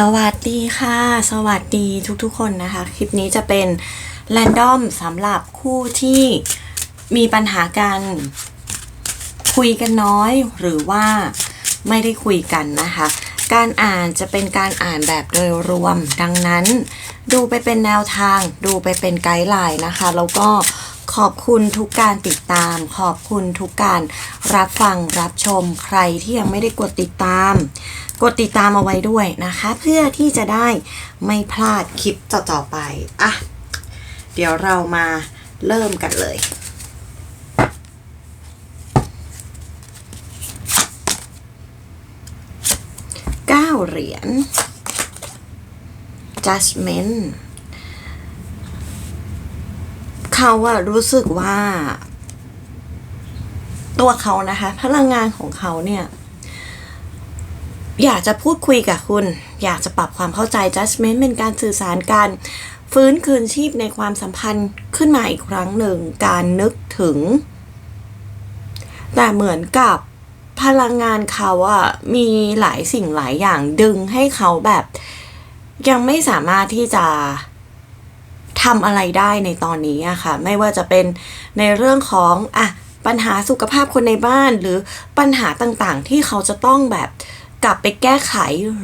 สวัสดีค่ะ สวัสดีทุกๆคนนะคะ คลิปนี้จะเป็นแรนดอมสำหรับคู่ที่มีปัญหากันคุยกันน้อยหรือว่าไม่ได้คุยกันนะคะ การอ่านจะเป็นการอ่านแบบโดยรวม ดังนั้น ดูไปเป็นแนวทาง ดูไปเป็นไกด์ไลน์นะคะ แล้วก็ขอบคุณทุกการติดตาม ขอบคุณทุกการรับฟังรับชมใครที่ยังไม่ได้กดติดตาม กดติดตามเอาไว้ด้วยนะคะ เพื่อที่จะได้ไม่พลาดคลิปต่อๆไปอะเดี๋ยวเรามาเริ่มกันเลย เก้าเหรียญ judgment เขาอะรู้สึกว่า ตัวเขานะคะ พลังงานของเขาเนี่ย อยากจะพูดคุยกับคุณ อยากจะปรับความเข้าใจ judgment เป็นการสื่อสารการฟื้นคืนชีพในความสัมพันธ์ขึ้นมาอีกครั้งหนึ่ง การนึกถึง แต่เหมือนกับพลังงานเขาอะมีหลายสิ่งหลายอย่างดึงให้เขาแบบ ยังไม่สามารถที่จะทำอะไรได้ในตอนนี้อะค่ะ ไม่ว่าจะเป็นในเรื่องของอะปัญหาสุขภาพคนในบ้านหรือปัญหาต่างๆ ที่เขาจะต้องแบบ กลับไปแก้ไข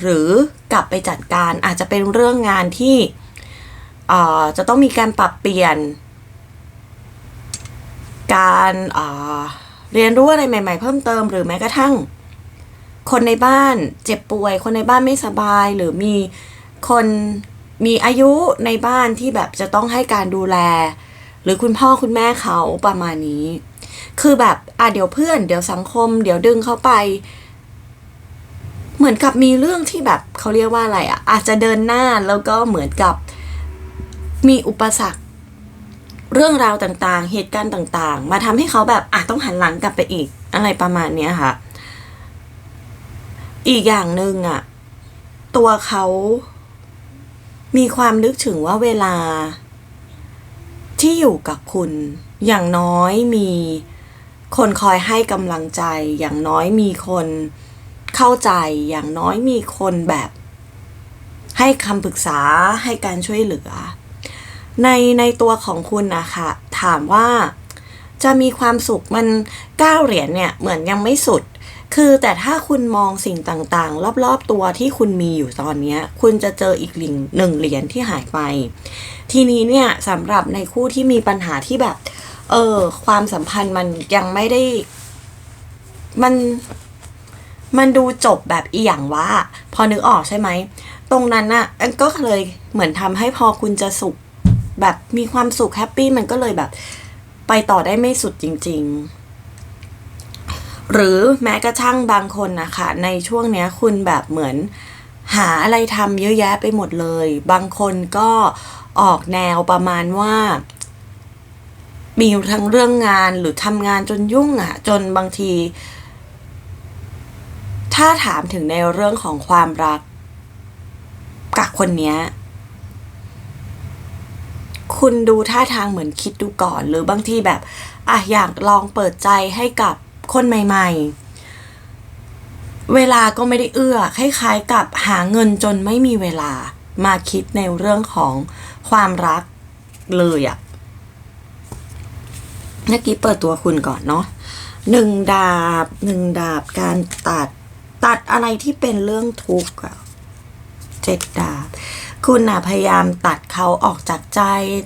หรือกลับไปจัดการอาจจะเป็นเรื่องงานที่จะต้องมีการปรับเปลี่ยน การเอ่อเรียนรู้อะไรใหม่ ๆ เพิ่มเติมหรือแม้กระทั่ง คนในบ้านเจ็บป่วย คนในบ้านไม่สบายหรือมีคนมีอายุในบ้านที่แบบจะต้องให้การดูแล หรือคุณพ่อคุณแม่เขาประมาณนี้ คือแบบอะเดี๋ยวเพื่อน เดี๋ยวสังคม เดี๋ยวดึงเขาไป เหมือนกับมีเรื่องที่แบบเขาเรียกว่าอะไรอะ อาจจะเดินหน้าแล้วก็เหมือนกับมีอุปสรรค เรื่องราวต่างๆ เหตุการณ์ต่างๆ มาทำให้เขาแบบอะต้องหันหลังกลับไปอีกอะไรประมาณเนี้ยค่ะ อีกอย่างหนึ่งอะ ตัวเขามีความนึกถึงว่าเวลา ที่อยู่กับคุณ อย่างน้อยมีคนคอยให้กำลังใจ อย่างน้อยมีคน เข้าใจอย่างน้อยมีคนแบบ ให้คำปรึกษาให้การช่วยเหลือ ในในตัวของคุณนะคะถามว่าจะมีความสุขมันก้าเหรียญเนี่ยเหมือนยังไม่สุด คือแต่ถ้าคุณมองสิ่งต่างๆ รอบๆตัวที่คุณมีอยู่ตอนนี้คุณจะเจออีกหลิงหนึ่งเหรียญที่หายไป ทีนี้เนี่ยสำหรับในคู่ที่มีปัญหาที่แบบ เออความสัมพันธ์มันยังไม่ได้ มัน มันดูจบแบบอีหยังวะพอนึกออกใช่ไหม ตรงนั้นน่ะก็เลยเหมือนทำให้พอคุณจะสุข แบบมีความสุขแฮปปี้มันก็เลยแบบ ไปต่อได้ไม่สุดจริง ๆ หรือแม้กระทั่งบางคนนะคะในช่วงเนี้ยคุณแบบเหมือนหาอะไรทำเยอะแยะไปหมดเลย บางคนก็ออกแนวประมาณว่า มีทั้งเรื่องงานหรือทำงานจนยุ่งอะ่ะ จนบางที ถ้าถามถึงในเรื่องของความรัก กับคนเนี้ย คุณดูท่าทางเหมือนคิดดูก่อน หรือบางทีแบบอะอยากลองเปิดใจให้กับคนใหม่ ๆ เวลาก็ไม่ได้เอื้อคล้ายๆกับหาเงินจนไม่มีเวลามาคิดในเรื่องของความรักเลยอะเมื่อกี้เปิดตัวคุณก่อนเนาะหนึ่งดาบหนึ่งดาบการตัด ตัดอะไรที่เป็นเรื่องทุกข์อะเจ็ดดาบคุณน่ะพยายามตัดเขาออกจากใจ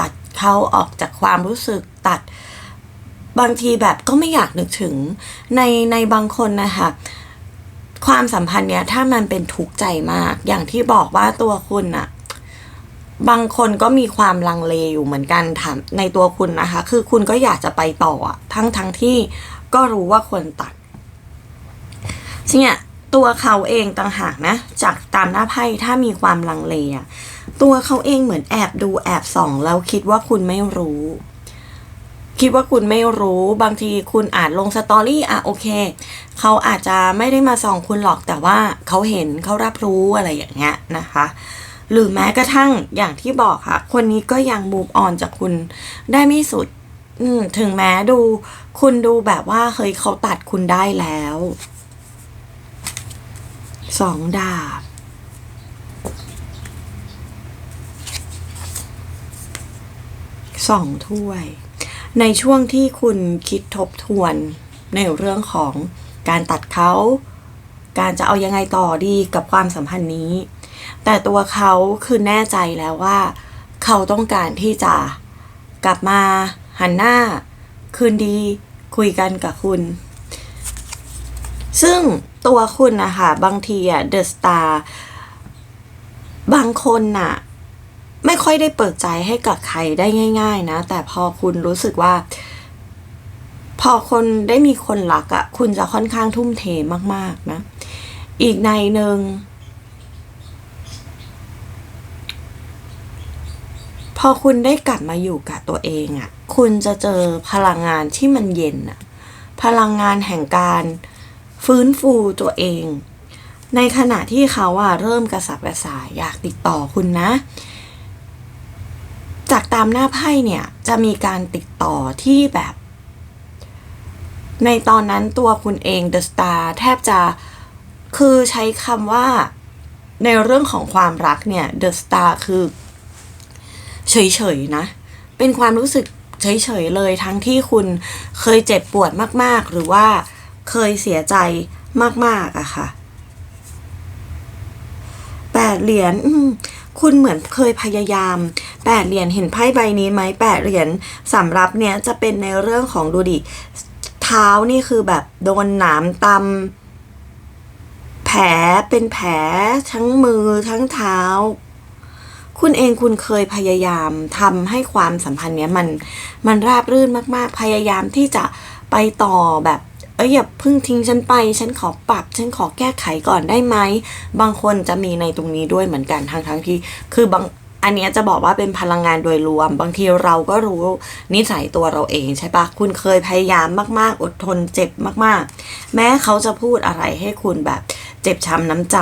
ตัดเขาออกจากความรู้สึกตัดบางทีแบบก็ไม่อยากนึกถึงในในบางคนนะคะความสัมพันธ์เนี้ยถ้ามันเป็นทุกข์ใจมาก อย่างที่บอกว่าตัวคุณอะบางคนก็มีความลังเลอยู่เหมือนกันถามในตัวคุณนะคะ คือคุณก็อยากจะไปต่อทั้งทั้งที่ก็รู้ว่าควรตัดเนี่ย ตัวเขาเองต่างหากนะ จากตามหน้าไพ่ถ้ามีความลังเลอะตัวเขาเองเหมือนแอบดูแอบส่องแล้วคิดว่าคุณไม่รู้ คิดว่าคุณไม่รู้บางทีคุณอาจลงสตอรี่อะโอเคเขาอาจจะไม่ได้มาส่องคุณหรอกแต่ว่าเขาเห็นเขารับรู้อะไรอย่างเงี้ยนะคะ หรือแม้กระทั่งอย่างที่บอกค่ะ คนนี้ก็ยังมูฟออนจากคุณได้ไม่สุดถึงแม้ดู คุณดูแบบว่าเฮ้ยเขาตัดคุณได้แล้ว สองดาบ สองถ้วย ในช่วงที่คุณคิดทบทวนในเรื่องของการตัดเขา การจะเอายังไงต่อดีกับความสัมพันธ์นี้ แต่ตัวเขาคือแน่ใจแล้วว่า เขาต้องการที่จะกลับมาหันหน้า คืนดี คุยกันกับคุณ ซึ่ง ตัวคุณนะคะบางทีอะเดอะสตาร์บางคนน่ะ ไม่ค่อยได้เปิดใจให้กับใครได้ง่าย ๆ นะ แต่พอคุณรู้สึกว่า พอคนได้มีคนรักอะ่ะคุณจะค่อนข้างทุ่มเทมาก ๆ นะ อีกในหนึ่งพอคุณได้กลับมาอยู่กับตัวเองอะ่ะคุณจะเจอพลังงานที่มันเย็นอะ่ะพลังงานแห่งการ ฟื้นฟูตัวเอง ในขณะที่เขาอะเริ่มกระสับกระส่ายอยากติดต่อคุณนะ จากตามหน้าไพ่เนี่ยจะมีการติดต่อที่แบบ ในตอนนั้นตัวคุณเองเดอะสตาร์แทบจะคือใช้คำว่าในเรื่องของความรักเนี่ยเดอะสตาร์คือเฉยๆนะ เป็นความรู้สึกเฉยๆเลยทั้งที่คุณเคยเจ็บปวดมากๆ หรือว่า เคยเสียใจมากๆอะค่ะแปดเหรียญคุณเหมือนเคยพยายามแปดเหรียญเห็นไพ่ใบนี้ไหมแปดเหรียญสำหรับเนี้ยจะเป็นในเรื่องของดูดิเท้านี่คือแบบโดนหนามตำแผลเป็นแผลทั้งมือทั้งเท้า คุณเองคุณเคยพยายามทำให้ความสัมพันธ์เนี้ยมันมันราบรื่นมาก ๆ พยายามที่จะไปต่อแบบ เอ้ยอย่าเพิ่งทิ้งฉันไป ฉันขอปรับ ฉันขอแก้ไขก่อนได้ไหม บางคนจะมีในตรงนี้ด้วยเหมือนกันทั้งทั้งๆที่ คือบางอันนี้จะบอกว่าเป็นพลังงานโดยรวม บางทีเราก็รู้นิสัยตัวเราเองใช่ปะคุณเคยพยายามมากๆ อดทนเจ็บมากๆ แม้เขาจะพูดอะไรให้คุณแบบเจ็บช้ำน้ำใจ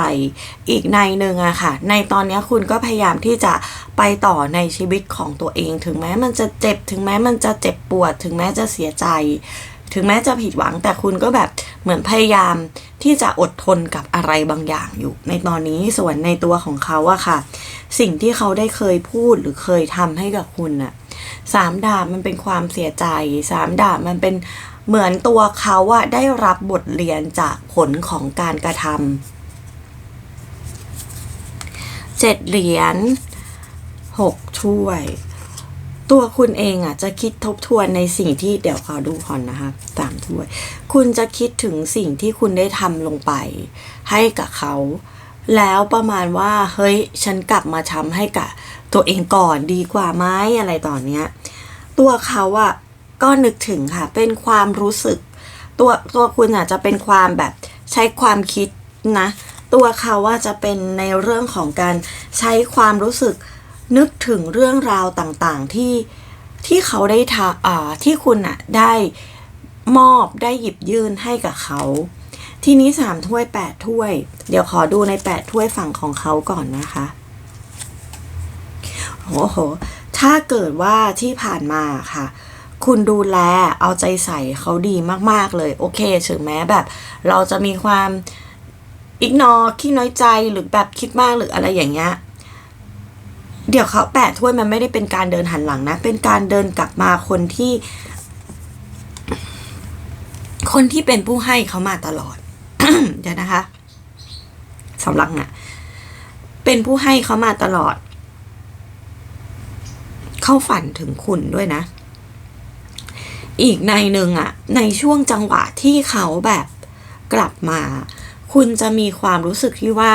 อีกในหนึ่งอะค่ะ ในตอนนี้คุณก็พยายามที่จะไปต่อในชีวิตของตัวเอง ถึงแม้มันจะเจ็บ ถึงแม้มันจะเจ็บปวด ถึงแม้จะเสียใจ ถึงแม้จะผิดหวังแต่คุณก็แบบเหมือนพยายามที่จะอดทนกับอะไรบางอย่างอยู่ ในตอนนี้ส่วนในตัวของเขาอะค่ะ สิ่งที่เขาได้เคยพูดหรือเคยทำให้กับคุณน่ะสามดาบมันเป็นความเสียใจสามดาบมันเป็นเหมือนตัวเขาอะได้รับบทเรียนจากผลของการกระทำเจ็ดเหรียญหกถ้วย ตัวคุณเองอะจะคิดทบทวนในสิ่งที่เดี๋ยวขอดูก่อนนะคะสามถ้วย คุณจะคิดถึงสิ่งที่คุณได้ทำลงไป ให้กับเขา แล้วประมาณว่าเฮ้ยฉันกลับมาทำให้กับตัวเองก่อนดีกว่าไหมอะไรตอนเนี้ยตัวเขาอะก็นึกถึงค่ะ เป็นความรู้สึก ตัวตัวคุณอาจจะเป็นความแบบใช้ความคิดนะ ตัวเขาว่าจะเป็นในเรื่องของการใช้ความรู้สึก นึกถึงเรื่องราวต่างๆที่ที่เขาได้ทาอ่าที่คุณอะได้มอบได้หยิบยื่นให้กับเขา ทีนี้สามถ้วยแปดถ้วย เดี๋ยวขอดูในแปดถ้วยฝั่งของเขาก่อนนะคะโอ้โห ถ้าเกิดว่าที่ผ่านมาค่ะ คุณดูแลเอาใจใส่เขาดีมากๆเลย โอเคถึงแม้แบบ เราจะมีความอิกนอขี้น้อยใจหรือแบบคิดมากหรืออะไรอย่างเงี้ย เดี๋ยวเขาแปดถ้วยมันไม่ได้เป็นการเดินหันหลังนะ เป็นการเดินกลับมาคนที่ คนที่เป็นผู้ให้เขามาตลอด เดี๋ยวนะคะสำหรับน่ะ เป็นผู้ให้เขามาตลอด เข้าฝันถึงคุณด้วยนะ อีกในหนึ่งอะในช่วงจังหวะที่เขาแบบกลับมา คุณจะมีความรู้สึกที่ว่า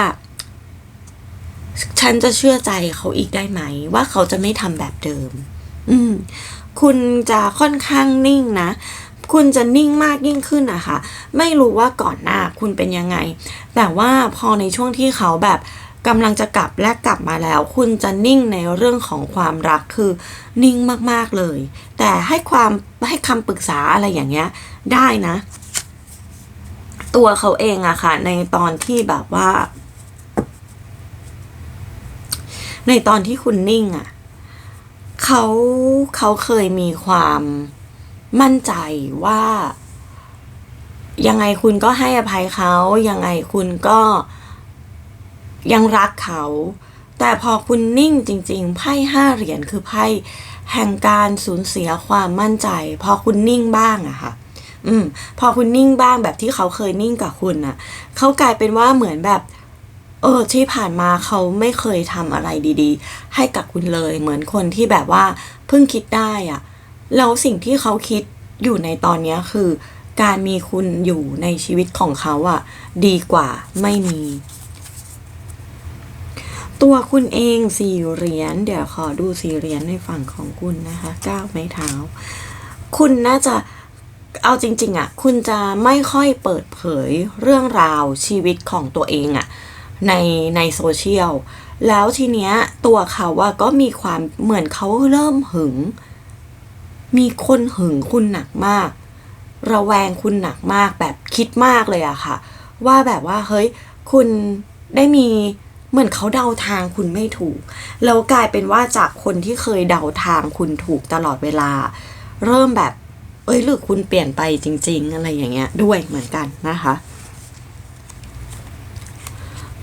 ฉันจะเชื่อใจเขาอีกได้ไหม ว่าเขาจะไม่ทำแบบเดิม อืม คุณจะค่อนข้างนิ่งนะ คุณจะนิ่งมากยิ่งขึ้นนะคะ ไม่รู้ว่าก่อนหน้าคุณเป็นยังไง แต่ว่าพอในช่วงที่เขาแบบกำลังจะกลับและกลับมาแล้ว คุณจะนิ่งในเรื่องของความรักคือนิ่งมากๆเลย แต่ให้ความให้คำปรึกษาอะไรอย่างเงี้ย ได้นะ ตัวเขาเองอะค่ะ ในตอนที่แบบว่า ในตอนที่คุณนิ่งอะเขาเขาเคยมีความมั่นใจว่า ยังไงคุณก็ให้อภัยเขายังไงคุณก็ยังรักเขา แต่พอคุณนิ่งจริง ๆ ไพ่ห้าเหรียญคือไพ่แห่งการสูญเสียความมั่นใจ พอคุณนิ่งบ้างอะค่ะ อืม พอคุณนิ่งบ้างแบบที่เขาเคยนิ่งกับคุณอะเขากลายเป็นว่าเหมือนแบบ เออที่ผ่านมาเขาไม่เคยทำอะไรดีๆ ให้กับคุณเลย เหมือนคนที่แบบว่าเพิ่งคิดได้อะแล้วสิ่งที่เขาคิดอยู่ในตอนนี้คือ การมีคุณอยู่ในชีวิตของเขาอะดีกว่าไม่มี ตัวคุณเองสี่เหรียญเดี๋ยวขอดูสี่เหรียญในฝั่งของคุณนะคะก้าวไม้เท้า คุณน่าจะเอาจริง ๆอะคุณจะไม่ค่อยเปิดเผยเรื่องราวชีวิตของตัวเองอะ ในในโซเชียล แล้วทีเนี้ยตัวเขาว่าก็มีความเหมือนเขาเริ่มหึง มีคนหึงคุณหนักมาก ระแวงคุณหนักมากแบบคิดมากเลยอะค่ะ ว่าแบบว่าเฮ้ยคุณได้มีเหมือนเขาเดาทางคุณไม่ถูก แล้วกลายเป็นว่าจากคนที่เคยเดาทางคุณถูกตลอดเวลา เริ่มแบบ เอ้ยหรือคุณเปลี่ยนไปจริง ๆ อะไรอย่างเงี้ยด้วยเหมือนกันนะคะ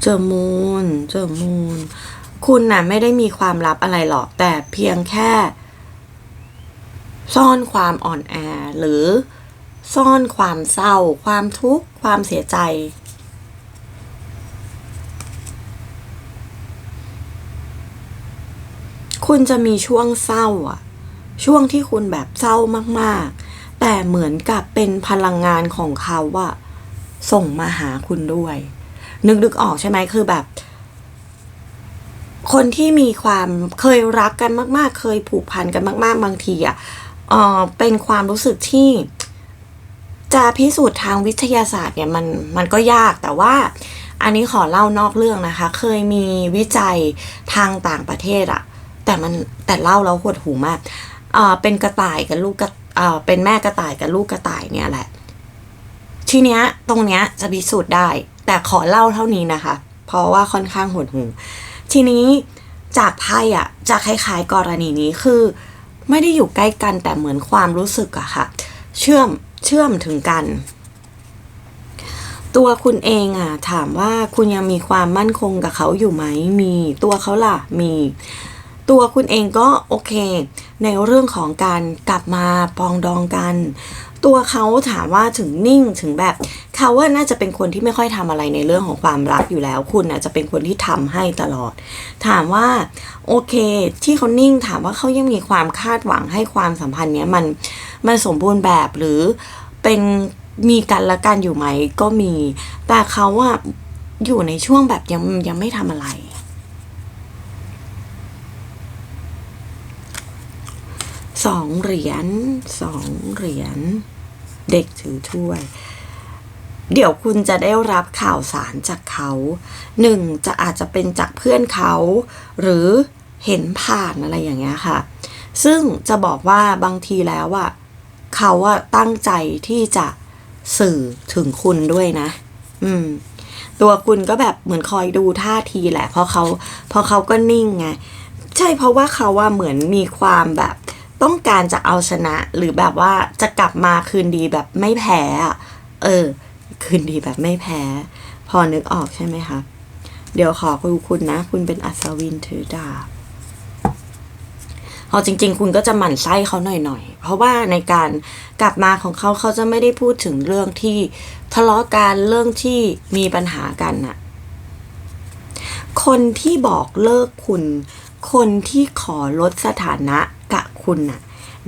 เจอมูนเจอมูนคุณน่ะไม่ได้มีความลับอะไรหรอก แต่เพียงแค่ ซ่อนความอ่อนแอ หรือซ่อนความเศร้า ความทุกข์ ความเสียใจ คุณจะมีช่วงเศร้าอะช่วงที่คุณแบบเศร้ามากๆ แต่เหมือนกับเป็นพลังงานของเขาอะส่งมาหาคุณด้วย นึกนึกออกใช่ไหมคือแบบ คนที่มีความเคยรักกันมาก ๆ เคยผูกพันกันมาก ๆ บางทีอะเออเป็นความรู้สึกที่ จะพิสูจน์ทางวิทยาศาสตร์เนี่ยมันมันก็ยากแต่ว่าอันนี้ขอเล่านอกเรื่องนะคะ เคยมีวิจัยทางต่างประเทศอะแต่มันแต่เล่าแล้วหดหูมากเอ่อเป็นกระต่ายกับลูกกระเอ่อเป็นแม่กระต่ายกับลูกกระต่ายเนี่ยแหละ ทีเนี้ยตรงเนี้ยจะพิสูจน์ได้ แต่ขอเล่าเท่านี้นะคะ เพราะว่าค่อนข้างหดหูทีนี้จากไพ่อะจะคล้ายๆกรณีนี้คือ ไม่ได้อยู่ใกล้กันแต่เหมือนความรู้สึกอะค่ะ เชื่อมเชื่อมถึงกัน ตัวคุณเองอะถามว่าคุณยังมีความมั่นคงกับเขาอยู่ไหมมีตัวเขาล่ะมีตัวคุณเองก็โอเค ในเรื่องของการกลับมาปองดองกัน ตัวเขาถามว่าถึงนิ่งถึงแบบเขาว่าน่าจะเป็นคนที่ไม่ค่อยทำอะไรในเรื่องของความรักอยู่แล้ว คุณน่ะจะเป็นคนที่ทำให้ตลอด ถามว่าโอเค ที่เขานิ่งถามว่าเขายังมีความคาดหวังให้ความสัมพันธ์เนี้ยมันมันสมบูรณ์แบบหรือเป็นมีกันและกันอยู่ไหมก็มี แต่เขาอะอยู่ในช่วงแบบยังยังไม่ทำอะไร สองเหรียญสองเหรียญเด็กถือถ้วย เดี๋ยวคุณจะได้รับข่าวสารจากเขาหนึ่งจะอาจจะเป็นจากเพื่อนเขา หรือเห็นผ่านอะไรอย่างเงี้ยค่ะ ซึ่งจะบอกว่าบางทีแล้วอะเขาอะตั้งใจที่จะสื่อถึงคุณด้วยนะ อืม ตัวคุณก็แบบเหมือนคอยดูท่าทีแหละ เพราะเขาเพราะเขาก็นิ่งไง ใช่เพราะว่าเขาว่าเหมือนมีความแบบ ต้องการจะเอาชนะหรือแบบว่าจะกลับมาคืนดีแบบไม่แพ้เออ คืนดีแบบไม่แพ้ พอนึกออกใช่ไหมคะ เดี๋ยวขอดูคุณนะ คุณเป็นอัศวินถือดาบเอาจริง ๆ คุณก็จะหมั่นไส้เขาหน่อยๆ เพราะว่าในการกลับมาของเขาเขาจะไม่ได้พูดถึงเรื่องที่ทะเลาะกันเรื่องที่มีปัญหากันน่ะ คนที่บอกเลิกคุณ คนที่ขอลดสถานะ กับคุณน่ะ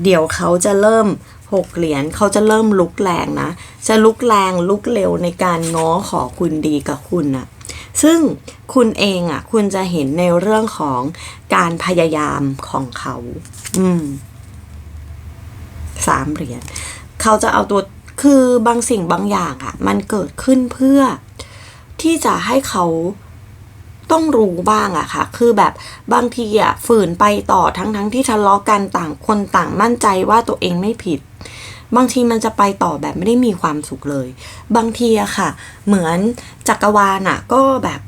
เดี๋ยวเขาจะเริ่มหกเหรียญเขาจะเริ่มลุกแรงนะ จะลุกแรงลุกเร็วในการง้อขอคุณดีกับคุณน่ะ ซึ่งคุณเองอะ คุณจะเห็นในเรื่องของการพยายามของเขา อืมสามเหรียญเขาจะเอาตัวคือบางสิ่งบางอย่างอะ มันเกิดขึ้นเพื่อที่จะให้เขา ต้องรู้บ้างอะค่ะ คือแบบบางทีอะฝืนไปต่อทั้งทั้งที่ทะเลาะกันต่างคนต่างมั่นใจว่าตัวเองไม่ผิด บางทีมันจะไปต่อแบบไม่ได้มีความสุขเลย บางทีอะค่ะ เหมือนจักรวาลอะก็แบบ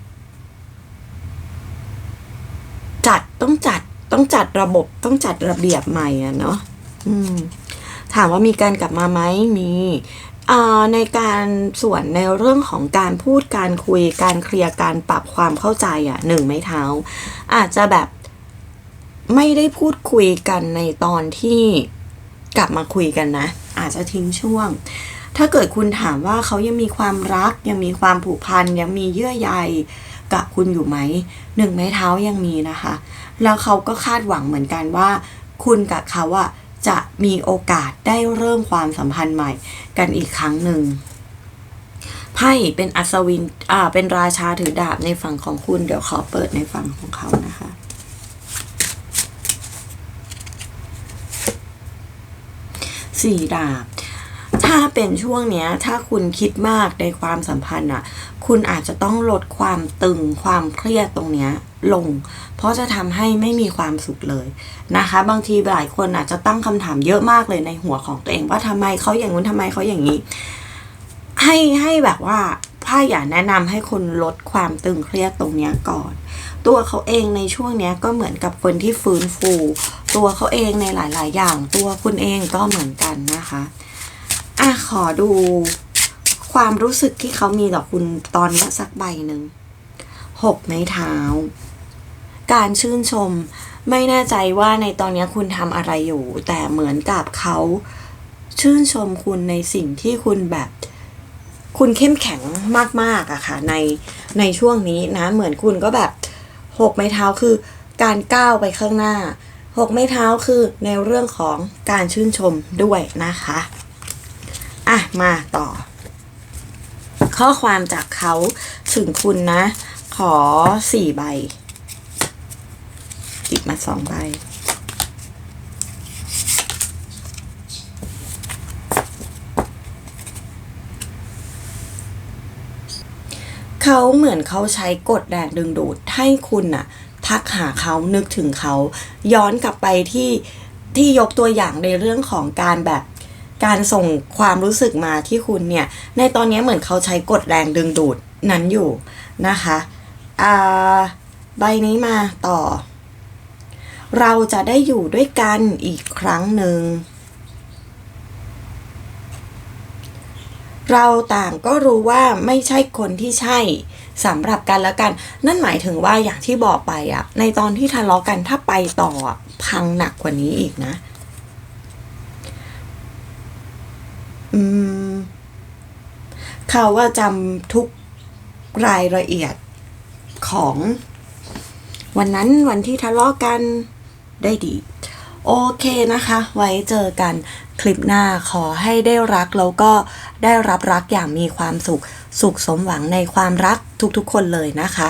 จัดต้องจัดต้องจัดระบบต้องจัดระเบียบใหม่อะเนาะอืมถามว่ามีการกลับมาไหมมี ในการส่วนในเรื่องของการพูดการคุยการเคลียร์การปรับความเข้าใจอะหนึ่งไม้เท้า อาจจะแบบไม่ได้พูดคุยกันในตอนที่กลับมาคุยกันนะ อาจจะทิ้งช่วง ถ้าเกิดคุณถามว่าเขายังมีความรัก ยังมีความผูกพันยังมีเยื่อใยกับคุณอยู่ไหมหนึ่งไม้เท้ายังมีนะคะ แล้วเขาก็คาดหวังเหมือนกันว่า คุณกับเขาอะ จะมีโอกาสได้เริ่มความสัมพันธ์ใหม่กันอีกครั้งหนึ่งไพ่เป็นอัศวิน อ่า เป็นราชาถือดาบในฝั่งของคุณ เดี๋ยวขอเปิดในฝั่งของเขานะคะ สี่ดาบ ถ้าเป็นช่วงเนี้ย ถ้าคุณคิดมากในความสัมพันธ์อะ คุณอาจจะต้องลดความตึงความเครียดตรงเนี้ยลง เพราะจะทำให้ไม่มีความสุขเลยนะคะ บางทีหลายคนอาจจะตั้งคำถามเยอะมากเลยในหัวของตัวเองว่าทำไมเขาอย่างนู้นทำไมเขาอย่างนี้ ให้ให้แบบว่าพ่าอยากแนะนำให้คนลดความตึงเครียดตรงเนี้ยก่อน ตัวเขาเองในช่วงเนี้ยก็เหมือนกับคนที่ฟื้นฟู ตัวเขาเองในหลาย ๆ อย่าง ตัวคุณเองก็เหมือนกันนะคะอะขอดู ความรู้สึกที่เขามีต่อคุณตอนนี้สักใบหนึ่งหกไม้เท้า การชื่นชมไม่แน่ใจว่าในตอนนี้คุณทำอะไรอยู่ แต่เหมือนกับเขาชื่นชมคุณในสิ่งที่คุณแบบ คุณเข้มแข็งมากๆอะค่ะ ในในช่วงนี้นะ เหมือนคุณก็แบบหกไม้เท้าคือ การก้าวไปข้างหน้าหกไม้เท้าคือในเรื่องของการชื่นชมด้วยนะคะ อะ มาต่อ ข้อความจากเขาถึงคุณนะ ขอสี่ใบหยิบมาสองใบเขาเหมือนเขาใช้กฎแรงดึงดูดให้คุณน่ะ ทักหาเขานึกถึงเขา ย้อนกลับไปที่ที่ยกตัวอย่างในเรื่องของการแบบ การส่งความรู้สึกมาที่คุณเนี่ย ในตอนนี้เหมือนเขาใช้กฎแรงดึงดูดนั้นอยู่นะคะอ่าใบนี้มาต่อ เราจะได้อยู่ด้วยกันอีกครั้งหนึ่งเราต่างก็รู้ว่าไม่ใช่คนที่ใช่สำหรับกันแล้วกัน นั่นหมายถึงว่าอย่างที่บอกไปอะในตอนที่ทะเลาะกันถ้าไปต่อพังหนักกว่านี้อีกนะ อืม เขาว่าจำทุกรายละเอียดของ วันนั้นวันที่ทะเลาะกันได้ดี โอเคนะคะ ไว้เจอกันคลิปหน้าขอให้ได้รักแล้วก็ได้รับรักอย่างมีความสุข สุขสมหวังในความรักทุกๆคนเลยนะคะ